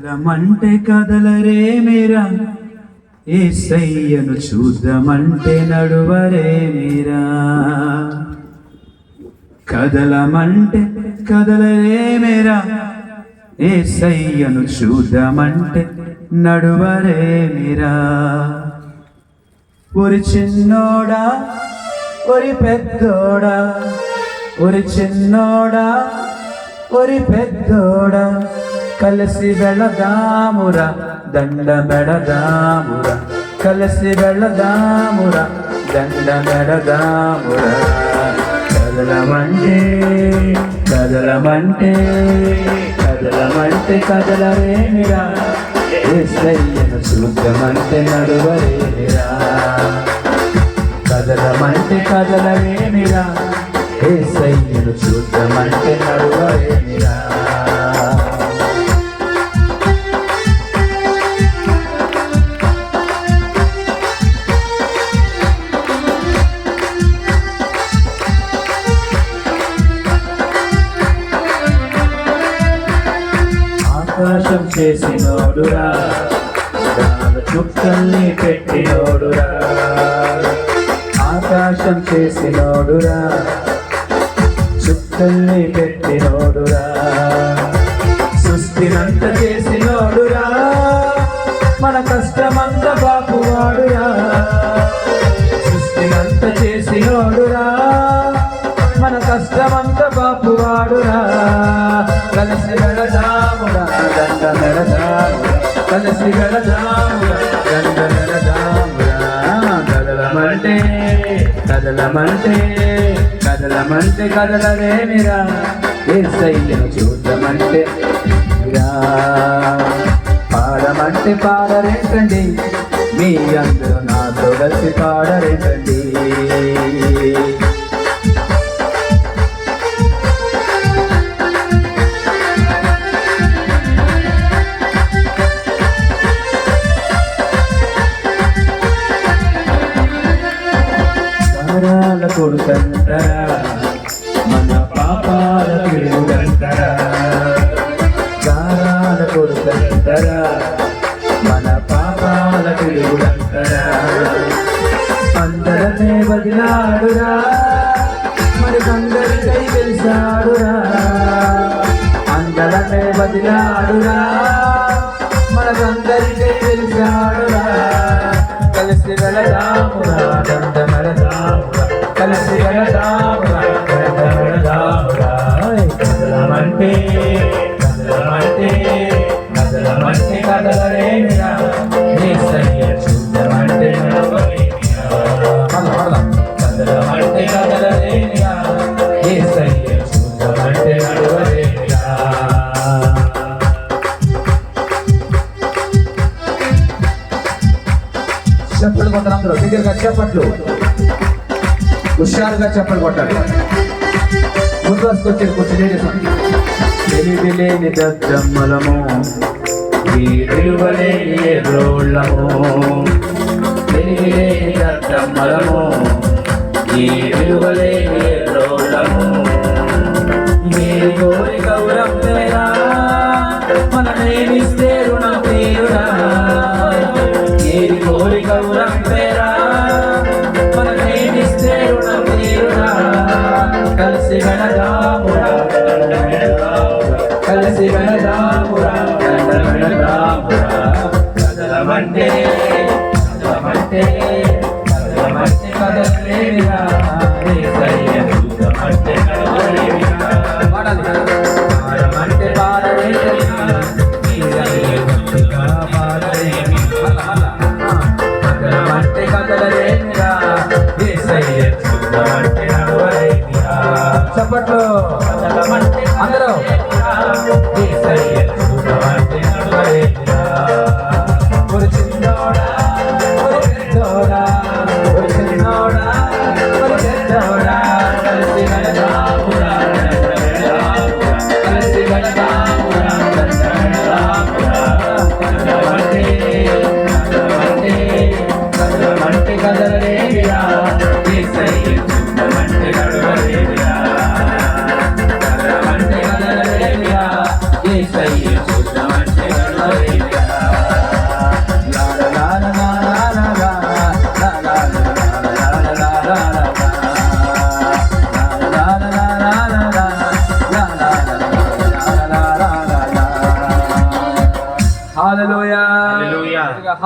కదలమంటే కదలరే మీరా? ఏ సయ్యను చూద్దామంటే నడువరే మీరా? కదలమంటే కదలరే మీరా? ఏ సయ్యను చూద్దామంటే నడువరే మీరా? ఒరి చిన్నోడా ఒరి పెద్దోడా? ఒరి చిన్నోడా ఒరి పెద్దోడా? కలిసి వెళదామురా దండ మెడదామురా కలిసి వెళదామురా దండ మెడదామురా కదలమంటే కదలమంటే కదలమంటే కదలరేమిరా ఏసయ్యను శుద్ధమంటే నడువరేమిరా మోసం చేసినోడురా. చుక్కల్ని పెట్టినోడురా. ఆకాశం చేసినోడురా. చుక్కల్ని పెట్టినోడురా. సృష్టినంత చేసినోడురా. మన కష్టమంత బాపువాడురా. సృష్టినంత చేసినోడురా. మన కష్టమంత బాపువాడురా. కలిసి వెళదా కలిసి వెళదామురా కదలమంటే కదలమంటే కదలమంటే కదలవేమిరా ఏసయ్యను చూద్దామంటే? మీరా పాడమంటే పాడరేటండి మీ అందరూ నాతో కలిసి పాడరేటండి. కారాల మన పాపాల పిడుగంటారా కారాల కొడుకంటారా మన పాపాల పిడుగులంటారా అందరమే వదిలాడురా మరి తెలిసాడురా అందరమే వదిలాడురా మనకందరికై తెలిసాడురా కలిసి చప్పట్లు కొట్టాలి అందరూ దగ్గరగా చప్పట్లు హుషారుగా చప్పట్లు కొట్టాలి. ముందు వసుకొచ్చేది కొంచెం తెలివి లేని దద్దమ్మలము. ఈ విలువలేని ఎదురోళ్ళము. తెలివి లేని ఈ విలువలేని ఎదురోళ్ళము. మీరు కోరి గౌరవం తేరా మనమేమిస్తే రుణం తీరురా ఏరి కోరి గౌరవం కలిసి వెళదామురా దండ వెళదామురా Hallelujah. Hallelujah.